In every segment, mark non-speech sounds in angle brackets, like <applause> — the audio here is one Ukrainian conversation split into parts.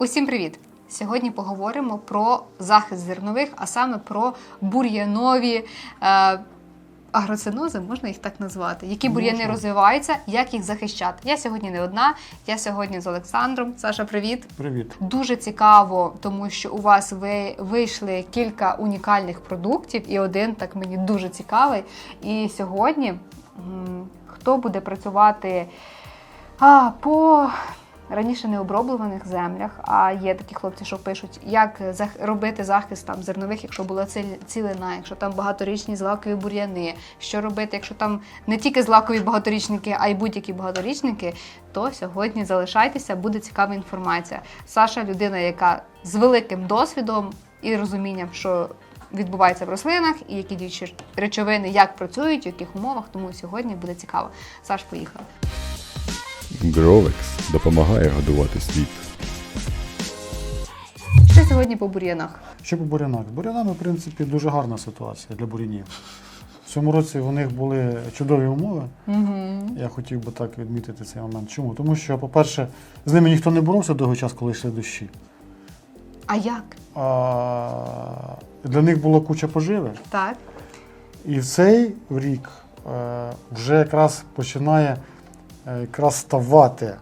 Усім привіт! Сьогодні поговоримо про захист зернових, а саме про бур'янові е, агроцинози, можна їх так назвати, які бур'яни розвиваються, як їх захищати. Я сьогодні не одна, я сьогодні з Олександром. Саша, привіт! Привіт. Дуже цікаво, тому що у вас ви вийшли кілька унікальних продуктів, і один так мені дуже цікавий. І сьогодні м, хто буде працювати а, по раніше необроблюваних землях, а є такі хлопці, що пишуть, як робити захист там зернових, якщо була цілина, якщо там багаторічні злакові бур'яни, що робити, якщо там не тільки злакові багаторічники, а й будь-які багаторічники, то сьогодні залишайтеся, буде цікава інформація. Саша людина, яка з великим досвідом і розумінням, що відбувається в рослинах, і які діючі речовини, як працюють, в яких умовах. Тому сьогодні буде цікаво. Саш, поїхали. Гровекс допомагає годувати світ. Що сьогодні по бур'янах? Що по бурянах? З бурянами, в принципі, дуже гарна ситуація для бурянів. В цьому році у них були чудові умови. Угу. Я хотів би так відмітити цей момент. Чому? Тому що, по-перше, з ними ніхто не боровся довгий час, коли йшли дощі. А як? А для них була куча поживи. Так. І в цей рік е, вже якраз починає якраз ставати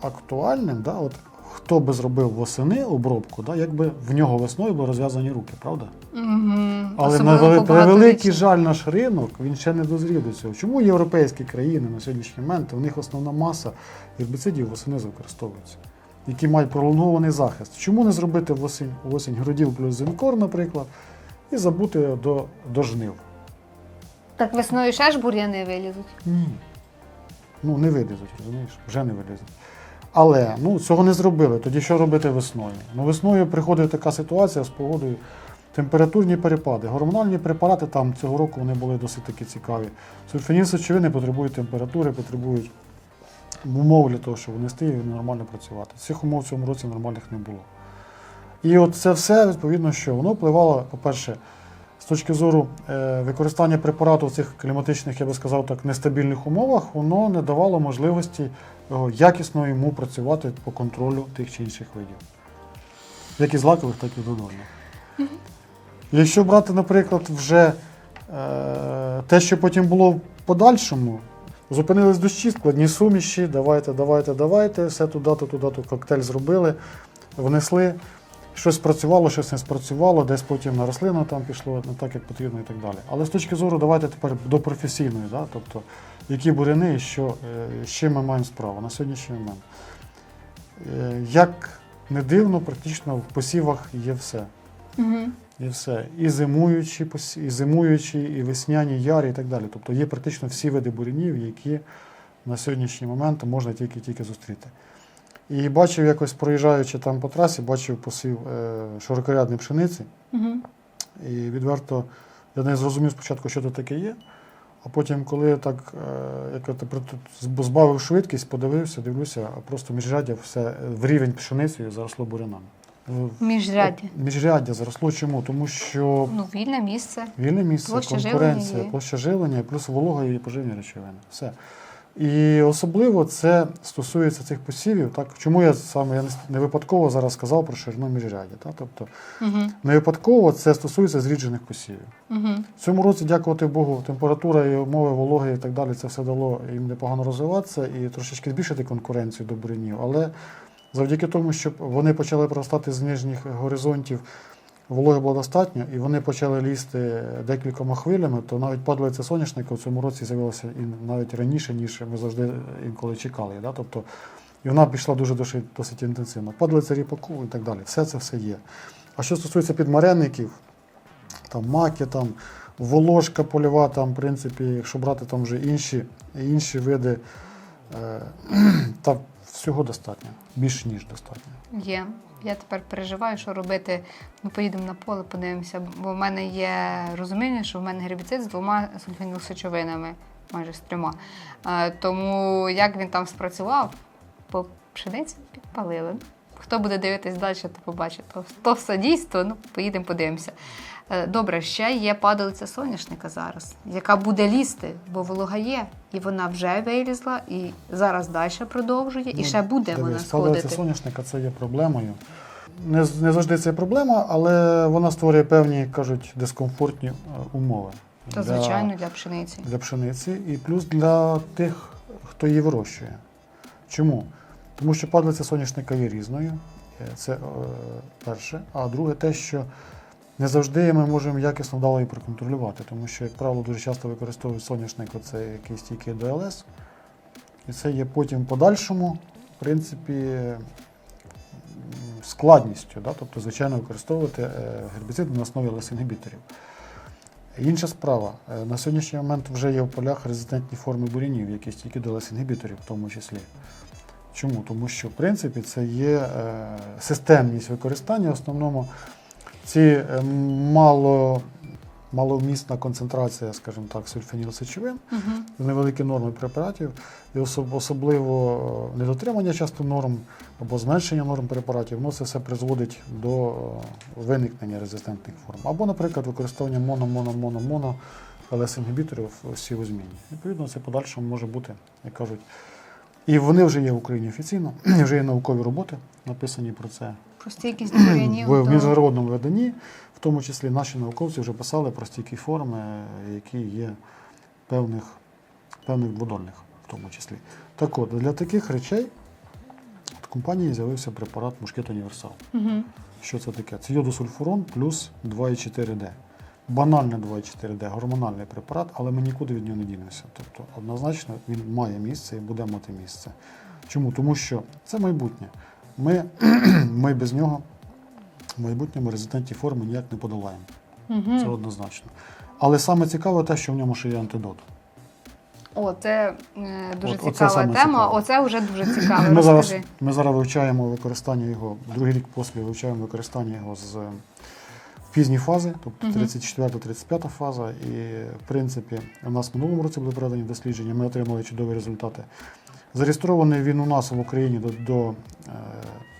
актуальним, да, от хто би зробив восени обробку, да, якби в нього весною були розв'язані руки, правда? Угу. Але на вели- превеликий жаль наш ринок, він ще не дозрів до цього. Чому європейські країни на сьогоднішній момент, у них основна маса гербіцидів восени використовується, які мають пролонгований захист. Чому не зробити восень, осінь городів плюс зинкор, наприклад, і забути до, до жнив? Так весною ще ж бур'яни вилізуть. Ні. Ну, не вилізуть, розумієш? Вже не вилізуть. Але ну, цього не зробили. Тоді що робити весною? Ну, весною приходить така ситуація з погодою. Температурні перепади, гормональні препарати там цього року вони були досить таки цікаві. Сульфанін сечовини потребують температури, потребують умов для того, щоб внести і нормально працювати. Цих умов в цьому році нормальних не було. І от це все, відповідно, що воно впливало, по-перше, з точки зору е, використання препарату в цих кліматичних, я би сказав так, нестабільних умовах, воно не давало можливості е, якісно йому працювати по контролю тих чи інших видів. Як і злакових, так і додольних. Якщо брати, наприклад, вже е, те, що потім було в подальшому, зупинились дощі, складні суміші, давайте, давайте, давайте, все туди-то, туди-то коктейль зробили, внесли. Щось спрацювало, щось не спрацювало, десь потім на рослину там пішло не так, як потрібно і так далі. Але з точки зору, давайте тепер до професійної, да? тобто які буряни і що, е, з чим ми маємо справу на сьогоднішній момент. Е, Як не дивно, практично в посівах є все. Угу. І все. І зимуючі, і зимуючі, і весняні, ярі, і так далі. Тобто є практично всі види бурянів, які на сьогоднішній момент можна тільки-тільки зустріти. І бачив якось, проїжджаючи там по трасі, бачив посів е, широкорядної пшениці. Угу. І відверто я не зрозумів спочатку, що це таке є. А потім, коли я так е, як тут збавив швидкість, подивився, дивлюся, а просто міжряддя все в рівень пшеницею заросло бурянами. Міжряді. Міжряддя заросло чому? Тому що Ну, вільне місце. вільне місце, Площа конкуренція, живлення площа живлення, плюс волога і поживні речовини. Все. І особливо це стосується цих посівів. Так? Чому я саме я не, випадково зараз сказав про ширину міжряддя? Так? Тобто, Угу. не випадково це стосується зріджених посівів. Угу. В цьому році, дякувати Богу, температура і умови вологи і так далі, це все дало їм непогано розвиватися і трошечки збільшити конкуренцію до бурянів. Але завдяки тому, щоб вони почали проростати з нижніх горизонтів, вологи було достатньо, і вони почали лізти декількома хвилями, то навіть падалиця соняшника в цьому році з'явилася і навіть раніше, ніж ми завжди інколи чекали. Да? Тобто, і вона пішла дуже досить, досить інтенсивно. Падалиця ріпаку і так далі. Все це все є. А що стосується підмаренників, там маки, там волошка польова, там, в принципі, якщо брати там вже інші, інші види, е, <clears throat> та всього достатньо, більш ніж достатньо. Є. Я тепер переживаю, що робити. Ми поїдемо на поле, подивимося, бо в мене є розуміння, що в мене гербіцид з двома сульфанілсечовинами, майже з трьома. Е, Тому як він там спрацював, по пшениці підпалили. Хто буде дивитись далі, то побачить. То, то все дійство, ну, поїдемо подивимося. Е, Добре, ще є падалиця соняшника зараз, яка буде лізти, бо волога є. І вона вже вилізла, і зараз далі продовжує, і Ну, ще буде вона Дивись, падалиця соняшника це є проблемою. Не, не завжди це проблема, але вона створює певні, кажуть, дискомфортні е, умови. То звичайно для пшениці. для пшениці і плюс для тих, хто її вирощує. Чому? Тому що падалиця соняшника є різною. Е, Це е, перше. А друге, те, що не завжди ми можемо якісно вдало її проконтролювати, тому що, як правило, дуже часто використовують соняшник, оце який стійкий до ЛС. І це є потім в подальшому, в принципі, складністю. Да? Тобто, звичайно, використовувати е, гербіциди на основі лес-інгібіторів. Інша справа. Е, На сьогоднішній момент вже є в полях резистентні форми бурянів, які стійкі до лес-інгібіторів в тому числі. Чому? Тому що, в принципі, це є е, системність використання. В основному ці е, мало, маловмісна концентрація, скажімо так, сульфенілсечовин, Угу. невеликі норми препаратів, і особливо е, недотримання часто норм або зменшення норм препаратів, ну, це все призводить до е, виникнення резистентних форм. Або, наприклад, використання моно, моно, моно, моно ЛС-інгібіторів в сівозміні. Відповідно, це подальшому може бути, як кажуть. І вони вже є в Україні офіційно, <clears throat> вже є наукові роботи, написані про це Про стійкість бур'янів. в до- міжнародному виданні, в тому числі наші науковці вже писали про стійкі форми, які є певних, певних дводольних, в тому числі. Так от, для таких речей в компанії з'явився препарат Мушкет Універсал. Мгм. Що це таке? Це йодосульфурон плюс 2,4D. Банальне 2,4D, гормональний препарат, але ми нікуди від нього не дінемося. Тобто, однозначно він має місце і буде мати місце. Чому? Тому що це майбутнє. Ми, <clears throat> ми без нього в майбутньому резистентні форми ніяк не подолаємо. Мгм. Це однозначно. Але саме цікаве те, що в ньому ще є антидот. О, це е, дуже От- цікава тема. цікаве. Оце вже дуже <clears throat> цікаво. Ми зараз, ми зараз вивчаємо використання його, другий рік поспіль вивчаємо використання його з пізні фази, тобто Мгм. 34-35 фаза. І в принципі, у нас в минулому році були проведені дослідження, ми отримали чудові результати. Зареєстрований він у нас в Україні до, до е,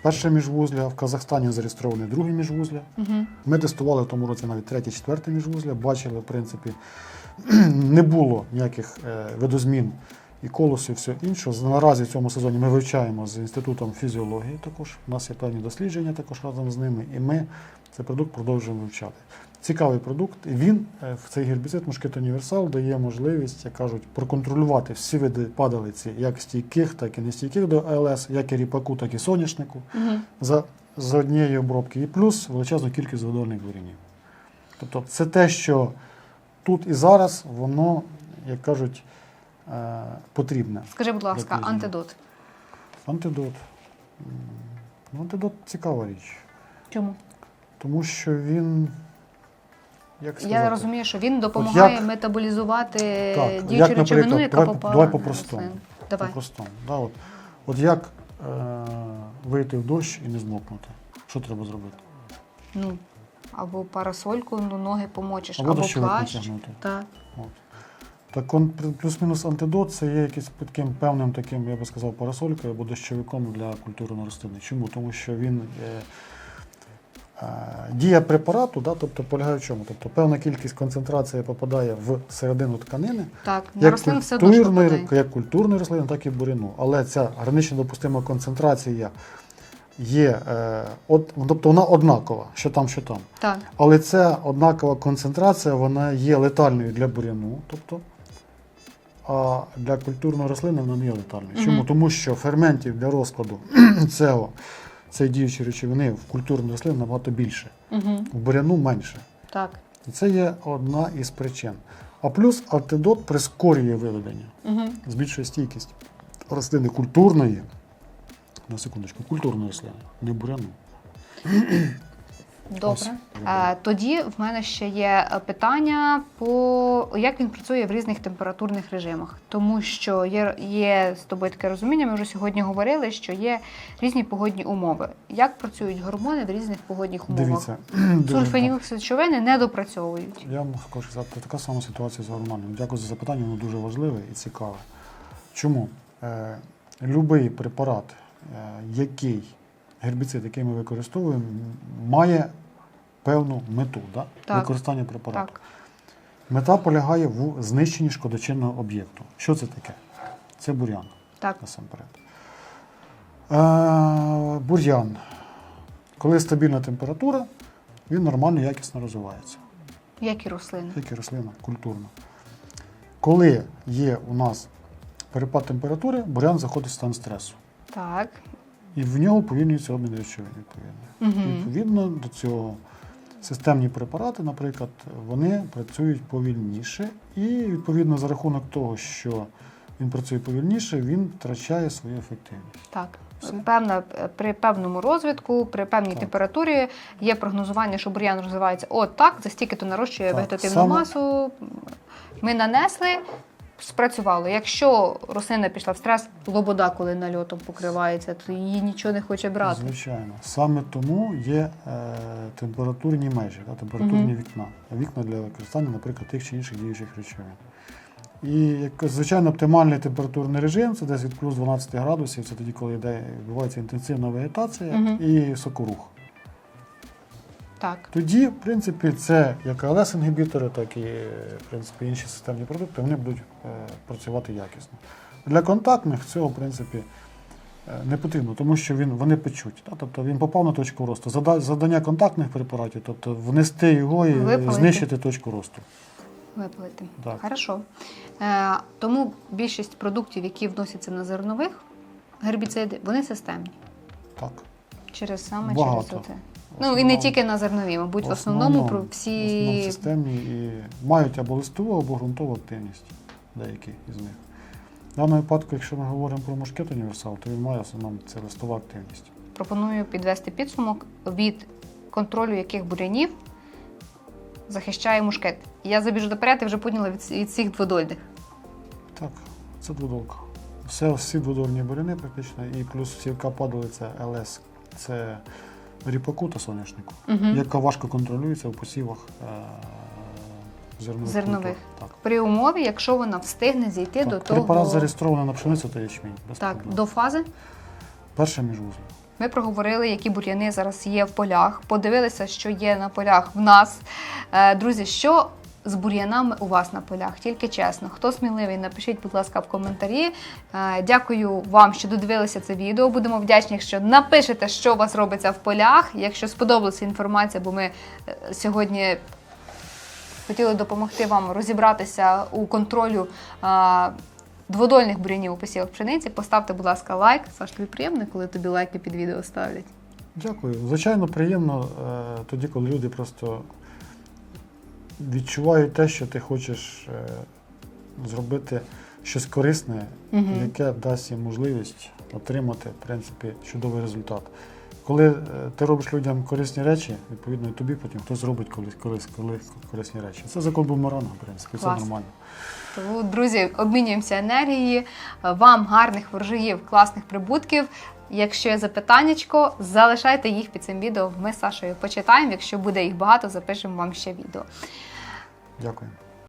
перше міжвузля, в Казахстані зареєстрований друге міжвузля. Мгм. Ми тестували в тому році навіть третє, четверте міжвузля, бачили, в принципі, <clears throat> не було ніяких е, видозмін і колосів, все інше. Наразі в цьому сезоні ми вивчаємо з інститутом фізіології також. У нас є певні дослідження також разом з ними, і ми цей продукт продовжуємо вивчати. Цікавий продукт. І він, е, в цей гербіцид Мушкет Універсал, дає можливість, як кажуть, проконтролювати всі види падалиці, як стійких, так і нестійких до АЛС, як і ріпаку, так і соняшнику Мгм. за, за однієї обробки, і плюс величезну кількість водольних бурянів. Тобто це те, що тут і зараз воно, як кажуть, потрібне. Скажи, будь ласка, антидот. Антидот. Ну, антидот цікава річ, Чому? тому що він. Як сказати? Я розумію, що він допомагає як- метаболізувати Так, діючу як, речовину, яка давай, попала давай по-простому. Давай. По-простому. Да, от. от як е, вийти в дощ і не змокнути? Що треба зробити? Ну, або парасольку, ну, ноги помочиш, Або або, плащ. Так. От. Так он плюс-мінус антидот це є якийсь таким певним таким, я би сказав, парасолькою або дощовиком для культурної рослини. Чому? Тому що він е, е, дія препарату, да, тобто полягає в чому? Тобто певна кількість концентрації попадає в середину тканини, Так, на як рослину все культурної, як культурної рослини, так і буряну. Але ця гранично допустима концентрація є, е, од, тобто вона однакова, що там, що там. Так. Але ця однакова концентрація вона є летальною для буряну, тобто, а для культурної рослини вона не є летальною. Чому? Тому що ферментів для розкладу цього, цієї діючої речовини в культурній рослині набагато більше, в буряну менше. Так. І це є одна із причин. А плюс антидот прискорює виведення, Угу. збільшує стійкість рослини культурної, на секундочку, культурної рослини, не буряну. Добре. Е, тоді в мене ще є е, питання по як він працює в різних температурних режимах, тому що є, є з тобою таке розуміння. Ми вже сьогодні говорили, що є різні погодні умови. Як працюють гормони в різних погодних умовах? Дивіться, <clears throat> Сульфанів речовини не допрацьовують. Я вам хочу сказати, така сама ситуація з гормонами. Дякую за запитання, воно дуже важливе і цікаве. Чому? Е, любий препарат, е, який гербіцид, який ми використовуємо, має певну мету да? Так. використання препарату. Так. Мета полягає в знищенні шкодочинного об'єкту. Що це таке? Це бур'ян Так. насамперед. Е, бур'ян. Коли стабільна температура, він нормально, якісно розвивається, Як і рослини. як і рослина культурно. Коли є у нас перепад температури, бур'ян заходить в стан стресу. Так. І в нього повільнюється обмін речовин, відповідно. Угу. Відповідно до цього системні препарати, наприклад, вони працюють повільніше, і відповідно за рахунок того, що він працює повільніше, він втрачає свою ефективність. Так. Певна, при певному розвитку, при певній Так. температурі є прогнозування, що бур'ян розвивається от так, за стільки то нарощує Так, вегетативну саме- масу. Ми нанесли, спрацювало. Якщо рослина пішла в стрес, лобода, коли нальотом покривається, то її нічого не хоче брати. Звичайно. Саме тому є е, температурні межі, да, температурні Мгм. вікна. Вікна для використання, наприклад, тих чи інших діючих речовин. І звичайно оптимальний температурний режим це десь від плюс 12 градусів, це тоді, коли йде, відбувається інтенсивна вегетація Мгм. і сокорух. Так. Тоді, в принципі, це як АЛС-інгібітори, так і в принципі, інші системні продукти, вони будуть е, працювати якісно. Для контактних цього, в принципі, е, не потрібно, тому що він, вони печуть. Да? Тобто він попав на точку росту. Завдання контактних препаратів, тобто внести його і Випалити. знищити точку росту. Випалити. Так. Хорошо. Е, тому більшість продуктів, які вносяться на зернових гербіциди, вони системні. Так. Через саме Багато. через оце. В Ну і не тільки на зернові, мабуть, в в основному про основному всі системні і мають або листову, або ґрунтову активність, деякі із них. В даному випадку, якщо ми говоримо про мушкет універсал, то він має в основному це листова активність. пропоную підвести підсумок від контролю яких бурянів захищає мушкет. Я забіжу доперед і вже поняла від, від всіх дводольних. Так, це дводолка. Все, всі дводольні буряни практично, і плюс всі падали це ЛС, це ріпаку та соняшнику, Угу. яка важко контролюється у посівах е- зернових. Зернових. Так. При умові, якщо вона встигне зійти до того Препарат зареєстрований на пшеницю та ячмінь. Без так, проблем. до фази. Перша міжвузла. Ми проговорили, які бур'яни зараз є в полях. Подивилися, що є на полях в нас. Е, Друзі, що з бур'янами у вас на полях? Тільки чесно. Хто сміливий, напишіть, будь ласка, в коментарі. Е, Дякую вам, що додивилися це відео. Будемо вдячні, якщо напишете, що у вас робиться в полях. Якщо сподобалася інформація, бо ми е, сьогодні хотіли допомогти вам розібратися у контролю. е, Дводольних бурянів у посівах пшениці, поставте, будь ласка, лайк. Саш, тобі приємно, коли тобі лайки під відео ставлять. Дякую. Звичайно, приємно тоді, коли люди просто відчувають те, що ти хочеш е, зробити щось корисне, Мгм. яке дасть їм можливість отримати в принципі, чудовий результат. Коли е, ти робиш людям корисні речі, відповідно і тобі потім хтось зробить колись, колись, коли корисні речі. Це закон бумеранга, в принципі, це нормально. Тому, друзі, обмінюємося енергією. Вам гарних врожаїв, класних прибутків. Якщо є запитаннячко, залишайте їх під цим відео. Ми з Сашою почитаємо. Якщо буде їх багато, запишемо вам ще відео. Дякую.